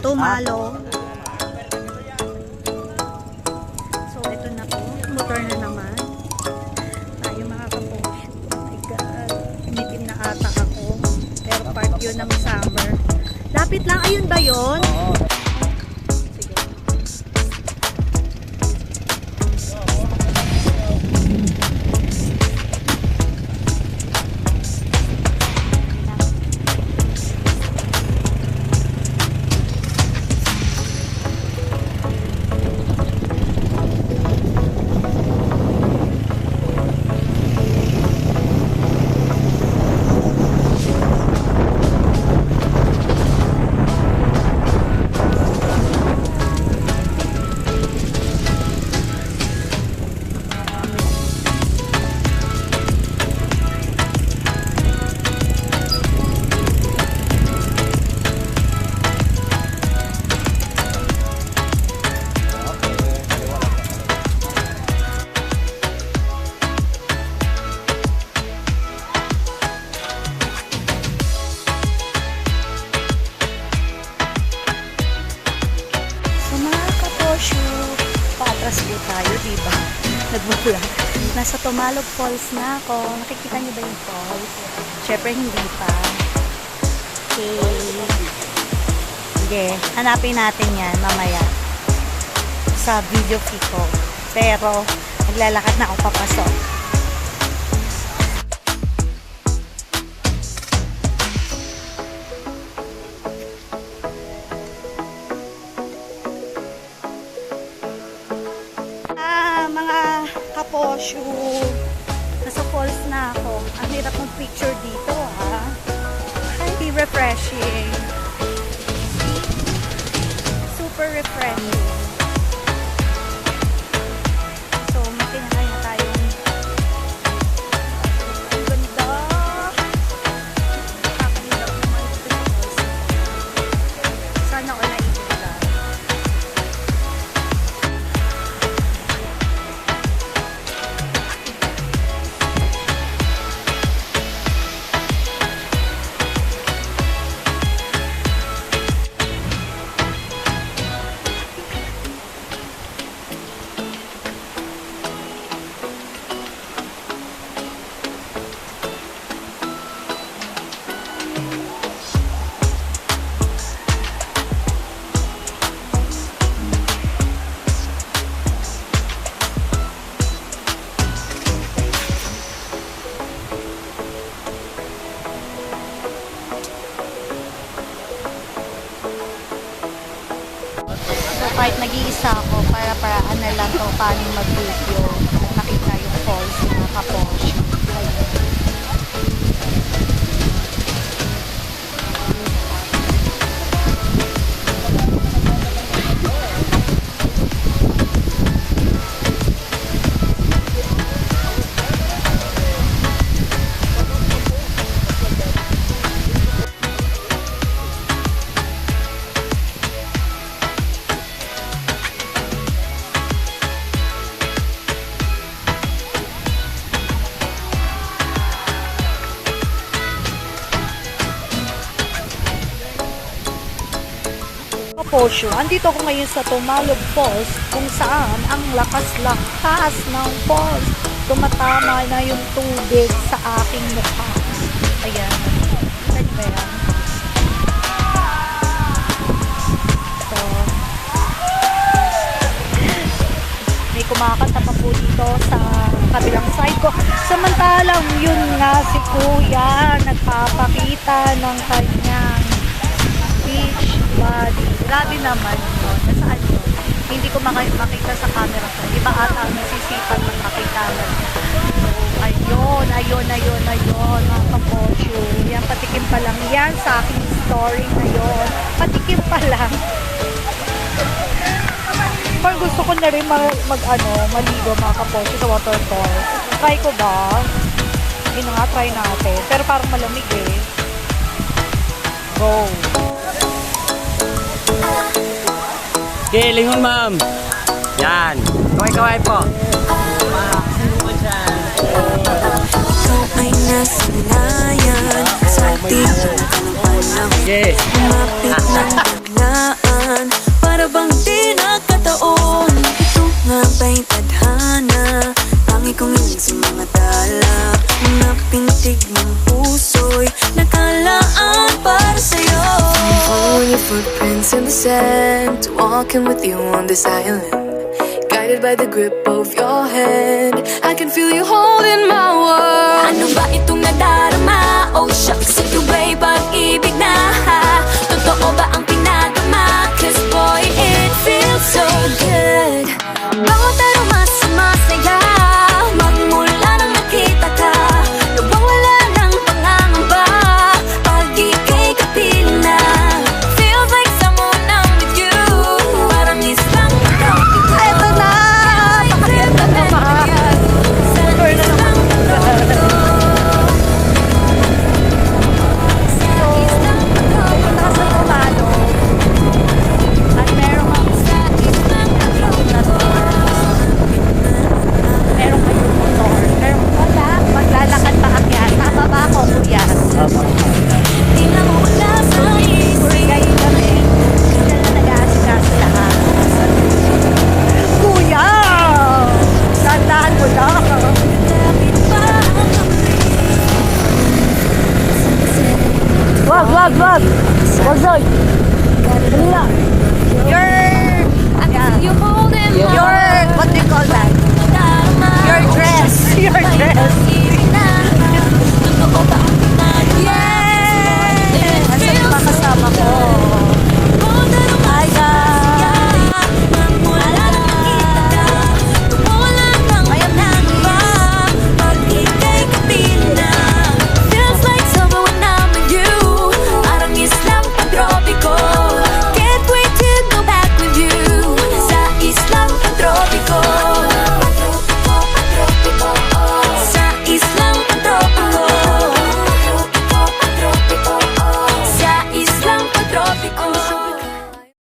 Tumalo. So, ito na po. Motor na naman. Tayo mga kaposh. Oh my God. Umitim na ata ako. Pero part yun ng summer. Lapit lang. Ayun ba yun? Sige. Nagmumula. Nasa Tumalog Falls na ako. Nakikita niyo ba yung falls? Siyempre hindi pa. Okay. Sige, hanapin natin yan mamaya sa video ko. Pero, naglalakad na ako papasok. Kaposyo. Nasa falls na ako. Ang hirap mag-picture dito, ha? Highly refreshing. Super refreshing. Kahit nag-iisa ako, para paraan na lang to paano mag-video. Nakita yung falls na kaposh. Kaposyo, andito ako ngayon sa Tumalog Falls kung saan ang lakas-lakas ng falls. Tumatama na yung tubig sa aking mukha. Ayan. Saan ba yan? So, may kumakanta pa po dito sa kabilang side ko. Samantalang yun nga si Kuya nagpapakita ng beach body. Grabe naman yun. Nasaan yun? Hindi ko makita sa camera ko. Iba ata ang nasisipan ng makita na So, ayun, ayun, ayun, ayun, mga kaposyo. Yan, patikim pa lang yan sa aking story ngayon. Patikim pa lang. Parang gusto ko na rin mag, mag ano, maligo mga kaposyo sa waterfall. Try ko ba? Yun na nga, try natin. Pero parang malamig eh. Go! Okay, lingon ma'am. Yan. Kaway-kaway po. Okay. Footprints in the sand, walking with you on this island. Guided by the grip of your hand, I can feel you holding my world. Ano ba itong nadarama? Oh shucks, ito ba'y pag-ibig